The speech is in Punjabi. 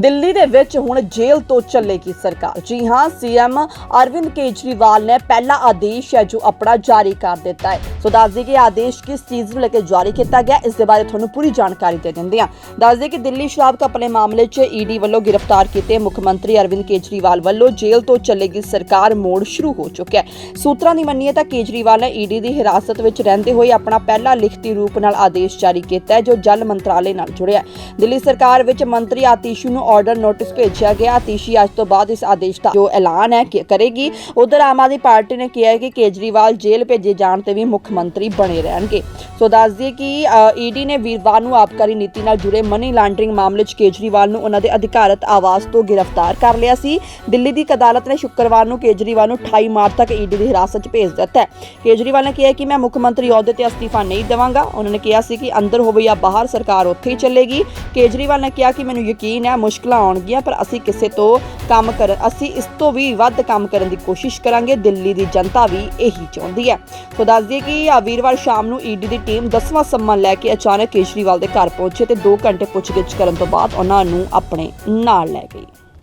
ਦਿੱਲੀ ਦੇ ਵਿੱਚ ਹੁਣ ਜੇਲ੍ਹ ਤੋਂ ਚੱਲੇਗੀ ਸਰਕਾਰ। ਜੀ ਹਾਂ, ਸੀਐਮ ਅਰਵਿੰਦ ਕੇਜਰੀਵਾਲ ਨੇ ਪਹਿਲਾ ਆਦੇਸ਼ ਹੈ ਜੋ ਆਪਣਾ ਜਾਰੀ ਕਰ ਦਿੱਤਾ ਹੈ। ਸੋ ਦੱਸ ਦਈਏ ਕਿ ਆਦੇਸ਼ ਕਿਸ ਚੀਜ਼ ਨੂੰ ਲੈ ਕੇ ਜਾਰੀ ਕੀਤਾ ਗਿਆ, ਇਸ ਦੇ ਬਾਰੇ ਤੁਹਾਨੂੰ ਪੂਰੀ ਜਾਣਕਾਰੀ ਦੇ ਦਿੰਦੇ ਹਾਂ। ਦੱਸ ਦਈਏ ਕਿ ਦਿੱਲੀ ਸ਼ਰਾਬ ਘਪਲੇ ਮਾਮਲੇ 'ਚ ਈਡੀ ਵੱਲੋਂ ਗ੍ਰਿਫਤਾਰ ਕੀਤੇ ਮੁੱਖ ਮੰਤਰੀ ਅਰਵਿੰਦ ਕੇਜਰੀਵਾਲ ਵੱਲੋਂ ਜੇਲ੍ਹ ਤੋਂ ਚੱਲੇਗੀ ਸਰਕਾਰ ਮੋੜ ਸ਼ੁਰੂ ਹੋ ਚੁੱਕਿਆ ਹੈ। ਸੂਤਰਾਂ ਦੀ ਮੰਨੀਏ ਤਾਂ ਕੇਜਰੀਵਾਲ ਨੇ ਈਡੀ ਦੀ ਹਿਰਾਸਤ ਵਿੱਚ ਰਹਿੰਦੇ ਹੋਏ ਆਪਣਾ ਪਹਿਲਾ ਲਿਖਤੀ ਰੂਪ ਨਾਲ ਆਦੇਸ਼ ਜਾਰੀ ਕੀਤਾ ਜੋ ਜਲ ਮੰਤਰਾਲੇ ਨਾਲ ਜੁੜਿਆ ਦਿੱਲੀ ਸਰਕਾਰ ਵਿੱਚ ਮੰਤਰੀ ਆਤੀਸ਼ੂ ਨੂੰ ਆਰਡਰ ਨੋਟਿਸ ਭੇਜਿਆ ਗਿਆ। ਆਤੀਸ਼ੀ ਅੱਜ ਤੋਂ ਬਾਅਦ ਇਸ ਆਦੇਸ਼ ਦਾ ਜੋ ਐਲਾਨ ਹੈ ਕਰੇਗੀ। ਉਧਰ ਆਮ ਆਦਮੀ ਪਾਰਟੀ ਨੇ ਕਿਹਾ ਹੈ ਕਿ ਕੇਜਰੀਵਾਲ ਜੇਲ੍ਹ ਭੇਜੇ ਜਾਣ ਤੇ ਵੀ ਮੁੱਖ ਮੰਤਰੀ ਬਣੇ ਰਹਿਣਗੇ। ਸੋ ਦੱਸ ਦਈਏ ਕਿ ਈਡੀ ਨੇ ਵੀਰਵਾਰ ਨੂੰ ਆਬਕਾਰੀ ਨੀਤੀ ਨਾਲ ਜੁੜੇ ਮਨੀ ਲਾਂਡਰਿੰਗ ਮਾਮਲੇ 'ਚ ਕੇਜਰੀਵਾਲ ਨੂੰ ਉਹਨਾਂ ਦੇ ਅਧਿਕਾਰਤ ਆਵਾਸ ਤੋਂ ਗ੍ਰਿਫਤਾਰ ਕਰ ਲਿਆ ਸੀ। ਦਿੱਲੀ ਦੀ ਇੱਕ ਅਦਾਲਤ ਨੇ ਸ਼ੁੱਕਰਵਾਰ ਨੂੰ ਕੇਜਰੀਵਾਲ ਨੂੰ 28 ਮਾਰਚ ਤੱਕ ਈਡੀ ਦੀ ਹਿਰਾਸਤ 'ਚ ਭੇਜ ਦਿੱਤਾ ਹੈ। ਕੇਜਰੀਵਾਲ ਨੇ ਕਿਹਾ ਕਿ ਮੈਂ ਮੁੱਖ ਮੰਤਰੀ ਅਹੁਦੇ ਤੇ ਅਸਤੀਫਾ ਨਹੀਂ ਦੇਵਾਂਗਾ। ਉਹਨਾਂ ਨੇ ਕਿਹਾ ਸੀ ਕਿ ਅੰਦਰ ਹੋਵੇ ਜਾਂ ਬਾਹਰ ਸਰਕਾਰ ਉੱਥੇ ਹੀ ਚੱਲੇਗੀ। ਕੇਜਰੀਵਾਲ ਨੇ ਕਿਹਾ ਕਿ ਮੈਨੂੰ ਯਕੀਨ ਹੈ ਮੁਸ਼ਕਲਾਂ ਆਉਣਗੀਆਂ, ਪਰ ਅਸੀਂ ਕਿਸੇ ਤੋਂ ਕੰਮ ਕਰ, ਅਸੀਂ ਇਸ ਤੋਂ ਵੀ ਵੱਧ ਕੰਮ ਕਰਨ ਦੀ ਕੋਸ਼ਿਸ਼ ਕਰਾਂਗੇ। ਦਿੱਲੀ ਦੀ ਜਨਤਾ ਵੀ ਇਹੀ ਚਾਹੁੰਦੀ ਹੈ। ਸੋ ਦੱਸ ਦਈਏ ਕਿ ਵੀਰਵਾਰ ਸ਼ਾਮ ਨੂੰ ਈਡੀ ਦੀ ਟੀਮ 10ਵਾਂ ਸਨਮਾਨ ਲੈ ਕੇ ਅਚਾਨਕ ਕੇਜਰੀਵਾਲ ਦੇ ਘਰ ਪਹੁੰਚੇ ਤੇ 2 ਘੰਟੇ ਪੁੱਛਗਿੱਛ ਕਰਨ ਤੋਂ ਬਾਅਦ ਉਹਨਾਂ ਨੂੰ ਆਪਣੇ ਨਾਲ ਲੈ ਗਈ।